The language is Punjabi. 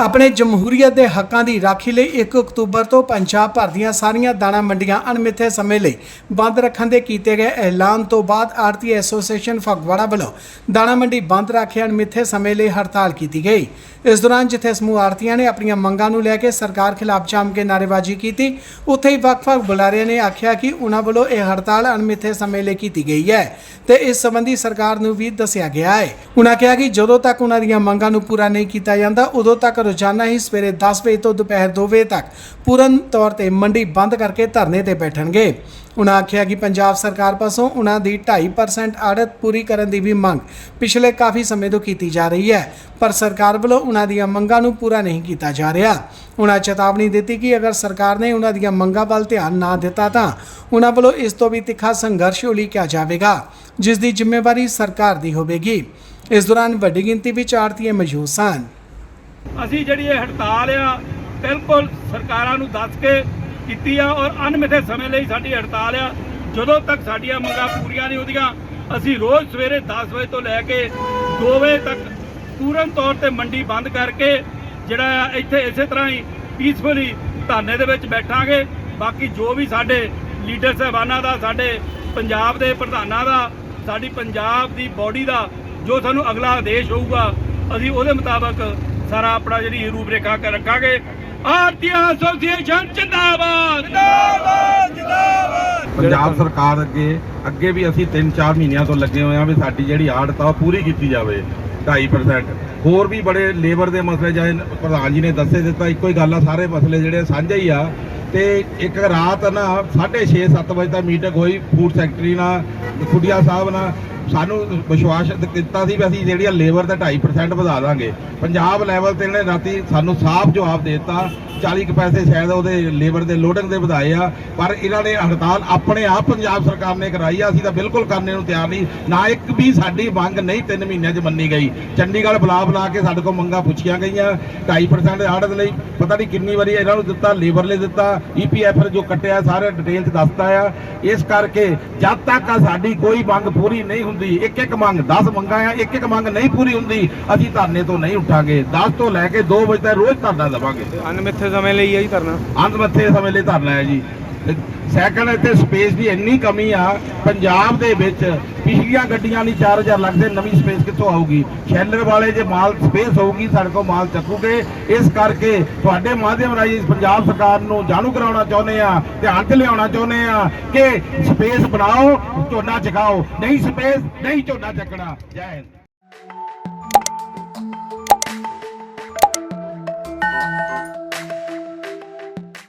ਆਪਣੇ ਜਮਹੂਰੀਅਤ ਦੇ ਹੱਕਾਂ ਦੀ ਰਾਖੀ ਲਈ 1 ਅਕਤੂਬਰ ਤੋਂ ਪੰਜਾਬ ਭਰ ਦੀਆਂ ਸਾਰੀਆਂ ਦਾਣਾ ਮੰਡੀਆਂ ਅਣਮਿੱਥੇ ਸਮੇਂ ਲਈ ਬੰਦ ਰੱਖਣ ਦੇ ਕੀਤੇ ਗਏ ਐਲਾਨ ਤੋਂ ਬਾਅਦ ਆੜਤੀ ਐਸੋਸੀਏਸ਼ਨ ਫਗਵਾੜਾ ਵੱਲੋਂ ਦਾਣਾ ਮੰਡੀ ਬੰਦ ਰੱਖੇ ਅਣਮਿੱਥੇ ਸਮੇਂ ਲਈ ਹੜਤਾਲ ਕੀਤੀ ਗਈ। ਇਸ ਦੌਰਾਨ ਜਿੱਥੇ ਸਮੂਹ ਆੜਤੀਆਂ ਨੇ ਆਪਣੀਆਂ ਮੰਗਾਂ ਨੂੰ ਲੈ ਕੇ ਸਰਕਾਰ ਖਿਲਾਫ ਜੰਮ ਕੇ ਨਾਅਰੇਬਾਜ਼ੀ ਕੀਤੀ, ਉੱਥੇ ਹੀ ਵੱਖ-ਵੱਖ ਬੁਲਾਰਿਆਂ ਨੇ ਆਖਿਆ ਕਿ ਉਹਨਾਂ ਵੱਲੋਂ ਇਹ ਹੜਤਾਲ ਅਣਮਿੱਥੇ ਸਮੇਂ ਲਈ ਕੀਤੀ ਗਈ ਹੈ ਤੇ ਇਸ ਸੰਬੰਧੀ ਸਰਕਾਰ ਨੂੰ ਵੀ ਦੱਸਿਆ ਗਿਆ ਹੈ। ਉਹਨਾਂ ਕਿਹਾ ਕਿ ਜਦੋਂ ਤੱਕ ਉਹਨਾਂ ਦੀਆਂ ਮੰਗਾਂ ਨੂੰ ਪੂਰਾ ਨਹੀਂ ਕੀਤਾ ਜਾਂਦਾ, ਉਦੋਂ ਤੱਕ ਰੋਜ਼ਾਨਾ ਹੀ ਸਵੇਰੇ 10 ਵਜੇ ਤੋਂ ਦੁਪਹਿਰ 2 ਵਜੇ ਤੱਕ ਪੂਰਨ ਤੌਰ ਤੇ ਮੰਡੀ ਬੰਦ ਕਰਕੇ ਧਰਨੇ ਤੇ ਬੈਠਣਗੇ। ਉਨ੍ਹਾਂ ਆਖਿਆ ਕਿ ਪੰਜਾਬ ਸਰਕਾਰ ਪਾਸੋਂ ਉਨ੍ਹਾਂ ਦੀ 2.5% ਆੜਤ ਪੂਰੀ ਕਰਨ ਦੀ ਵੀ ਮੰਗ ਪਿਛਲੇ ਕਾਫੀ ਸਮੇਂ ਤੋਂ ਕੀਤੀ ਜਾ ਰਹੀ ਹੈ, ਪਰ ਸਰਕਾਰ ਵੱਲੋਂ ਉਨ੍ਹਾਂ ਦੀਆਂ ਮੰਗਾਂ ਨੂੰ ਪੂਰਾ ਨਹੀਂ ਕੀਤਾ ਜਾ ਰਿਹਾ। ਉਨ੍ਹਾਂ ਚੇਤਾਵਨੀ ਦਿੱਤੀ ਕਿ ਅਗਰ ਸਰਕਾਰ ਨੇ ਉਨ੍ਹਾਂ ਦੀਆਂ ਮੰਗਾਂ ਵੱਲ ਧਿਆਨ ਨਾ ਦਿੱਤਾ ਤਾਂ ਉਨ੍ਹਾਂ ਵੱਲੋਂ ਇਸ ਤੋਂ ਵੀ ਤਿੱਖਾ ਸੰਘਰਸ਼ ਉਲੀਕਿਆ ਜਾਵੇਗਾ, ਜਿਸ ਦੀ ਜ਼ਿੰਮੇਵਾਰੀ ਸਰਕਾਰ ਦੀ ਹੋਵੇਗੀ। ਇਸ ਦੌਰਾਨ ਵੱਡੀ ਗਿਣਤੀ ਵਿੱਚ ਆੜਤੀਏ ਮੌਜੂਦ ਸਨ। ਅਸੀਂ ਜਿਹੜੀ ਇਹ ਹੜਤਾਲ ਆ, ਬਿਲਕੁਲ ਸਰਕਾਰਾਂ ਨੂੰ ਦੱਸ ਕੇ ਕੀਤੀ ਆ ਔਰ ਅਣਮਿੱਥੇ ਸਮੇਂ ਲਈ ਸਾਡੀ ਹੜਤਾਲ ਆ। ਜਦੋਂ ਤੱਕ ਸਾਡੀਆਂ ਮੰਗਾਂ ਪੂਰੀਆਂ ਨਹੀਂ ਹੁੰਦੀਆਂ, ਅਸੀਂ ਰੋਜ਼ ਸਵੇਰੇ 10 ਵਜੇ ਤੋਂ ਲੈ ਕੇ 2 ਵਜੇ ਤੱਕ ਪੂਰਨ ਤੌਰ ਤੇ ਮੰਡੀ ਬੰਦ ਕਰਕੇ ਜਿਹੜਾ ਆ, ਇੱਥੇ ਇਸੇ ਤਰ੍ਹਾਂ ਹੀ ਪੀਸਫੁਲੀ ਧਰਨੇ ਦੇ ਵਿੱਚ ਬੈਠਾਂਗੇ। ਬਾਕੀ ਜੋ ਵੀ ਸਾਡੇ ਲੀਡਰ ਸਾਹਿਬਾਨਾਂ ਦਾ, ਸਾਡੇ ਪੰਜਾਬ ਦੇ ਪ੍ਰਧਾਨਾਂ ਦਾ, ਸਾਡੀ ਪੰਜਾਬ ਦੀ ਬਾਡੀ ਦਾ ਜੋ ਸਾਨੂੰ ਅਗਲਾ ਆਦੇਸ਼ ਹੋਊਗਾ, ਅਸੀਂ ਉਹਦੇ ਮੁਤਾਬਕ ਸਾਰਾ ਆਪਣਾ ਜਿਹੜੀ ਰੂਪ ਰੇਖਾ ਕਰ ਰੱਖਾਂਗੇ। ਆਰਤੀ ਐਸੋਸੀਏਸ਼ਨ ਜਿੰਦਾਬਾਦ। ਜਿੰਦਾਬਾਦ ਜਿੰਦਾਬਾਦ। ਪੰਜਾਬ ਸਰਕਾਰ ਅੱਗੇ ਅੱਗੇ ਵੀ ਅਸੀਂ 3-4 ਮਹੀਨਿਆਂ ਤੋਂ ਲੱਗੇ ਹੋਏ ਆ ਵੀ ਸਾਡੀ ਜਿਹੜੀ ਆੜਤ ਆ ਉਹ ਪੂਰੀ ਕੀਤੀ ਜਾਵੇ 2.5% ਹੋਰ ਵੀ ਬੜੇ ਲੇਬਰ ਦੇ ਮਸਲੇ ਜਾਏ ਪ੍ਰਧਾਨ ਜੀ ਨੇ ਦੱਸੇ ਦਿੱਤਾ ਇੱਕੋ ਹੀ ਗੱਲ ਆ ਸਾਰੇ ਮਸਲੇ ਜਿਹੜੇ ਸਾਂਝੇ ਹੀ ਆ। ਤੇ ਇੱਕ ਰਾਤ ਨਾ 6:30 7 ਵਜੇ ਤੱਕ ਮੀਟਿੰਗ ਹੋਈ ਫੂਡ ਸੈਕਟਰੀ ਨਾਲ ਖੁੱਡੀਆ ਸਾਹਿਬ ਨਾਲ। ਸਾਨੂੰ ਵਿਸ਼ਵਾਸ ਦਿੱਤਾ ਸੀ ਵੀ ਅਸੀਂ ਜਿਹੜੀਆਂ ਲੇਬਰ ਦਾ 2.5% ਵਧਾ ਦਾਂਗੇ। ਪੰਜਾਬ ਲੈਵਲ ਤੇ ਇਹਨੇ ਰਾਤੀ ਸਾਨੂੰ ਸਾਫ਼ ਜਵਾਬ ਦੇ ਦਿੱਤਾ। 40 ਕੁ ਪੈਸੇ ਸ਼ਾਇਦ ਉਹਦੇ ਲੇਬਰ ਦੇ ਲੋਡਿੰਗ ਦੇ ਵਧਾਏ ਆ। ਪਰ ਇਹਨਾਂ ਨੇ ਹੜਤਾਲ ਆਪਣੇ ਆਪ ਪੰਜਾਬ ਸਰਕਾਰ ਨੇ ਕਰਾਈ ਆ। ਅਸੀਂ ਤਾਂ ਬਿਲਕੁਲ ਕਰਨੇ ਨੂੰ ਤਿਆਰ ਨਹੀਂ। ਨਾ ਇੱਕ ਵੀ ਸਾਡੀ ਮੰਗ ਨਹੀਂ 3 ਮਹੀਨਿਆਂ 'ਚ ਮੰਨੀ ਗਈ। ਚੰਡੀਗੜ੍ਹ ਬੁਲਾ ਬੁਲਾ ਕੇ ਸਾਡੇ ਕੋਲ ਮੰਗਾਂ ਪੁੱਛੀਆਂ ਗਈਆਂ। 2.5% ਆੜਤ ਲਈ ਪਤਾ ਨਹੀਂ ਕਿੰਨੀ ਵਾਰੀ ਇਹਨਾਂ ਨੂੰ ਦਿੱਤਾ ਲੇਬਰ ਲਈ ਦਿੱਤਾ। ਈਪੀਐਫ ਜੋ ਕੱਟਿਆ, ਸਾਰੇ ਡਿਟੇਲ 'ਚ ਦੱਸਤਾ ਆ। ਇਸ ਕਰਕੇ ਜਦ ਤੱਕ ਸਾਡੀ ਕੋਈ ਮੰਗ ਪੂਰੀ ਨਹੀਂ ਹੁੰਦੀ ਇੱਕ ਇੱਕ ਮੰਗ 10 ਮੰਗਾਂ ਆ ਇੱਕ ਇੱਕ ਮੰਗ ਨਹੀਂ ਪੂਰੀ ਹੁੰਦੀ। ਅਸੀਂ ਧਰਨੇ ਤੋਂ ਨਹੀਂ ਉੱਠਾਂਗੇ। 10 ਤੋਂ ਲੈ ਕੇ 2 ਵਜੇ ਤੱਕ ਰੋਜ਼ ਧਰਨਾ ਦੇਵਾਂਗੇ। ਅਨਮਿੱਥੇ ਸਮੇਂ ਲਈ ਹੈ ਜੀ ਕਰਨਾ ਅੰਤ ਮੱਥੇ ਸਮੇਂ ਲਈ ਧਰਨਾ ਹੈ ਜੀ। ਸੈਕੰਡ ਇੱਥੇ ਸਪੇਸ ਦੀ ਇੰਨੀ ਕਮੀ ਆ, ਪੰਜਾਬ ਦੇ ਵਿੱਚ ਪਿਛਲੀਆਂ ਗੱਡੀਆਂ ਲਈ 4000 ਲੱਗਦੇ, ਨਵੀਂ ਸਪੇਸ ਕਿੱਥੋਂ ਆਊਗੀ? ਸ਼ੈਲਰ ਵਾਲੇ ਜੇ ਮਾਲ ਸਪੇਸ ਹੋਊਗੀ, ਸਾਡੇ ਕੋਲ ਮਾਲ ਚੱਕੂਗੇ। ਇਸ ਕਰਕੇ ਤੁਹਾਡੇ ਮਾਧਿਅਮ ਰਾਹੀਂ ਪੰਜਾਬ ਸਰਕਾਰ ਨੂੰ ਜਾਣੂ ਕਰਾਉਣਾ ਚਾਹੁੰਦੇ ਆ, ਧਿਆਨ ਤੇ ਲਿਆਉਣਾ ਚਾਹੁੰਦੇ ਆ ਕਿ ਸਪੇਸ ਬਣਾਓ, ਝੋਨਾ ਚਕਾਓ। ਨਹੀਂ ਸਪੇਸ, ਨਹੀਂ ਝੋਨਾ ਚੱਕਣਾ। ਜੈ ਹਿੰਦ।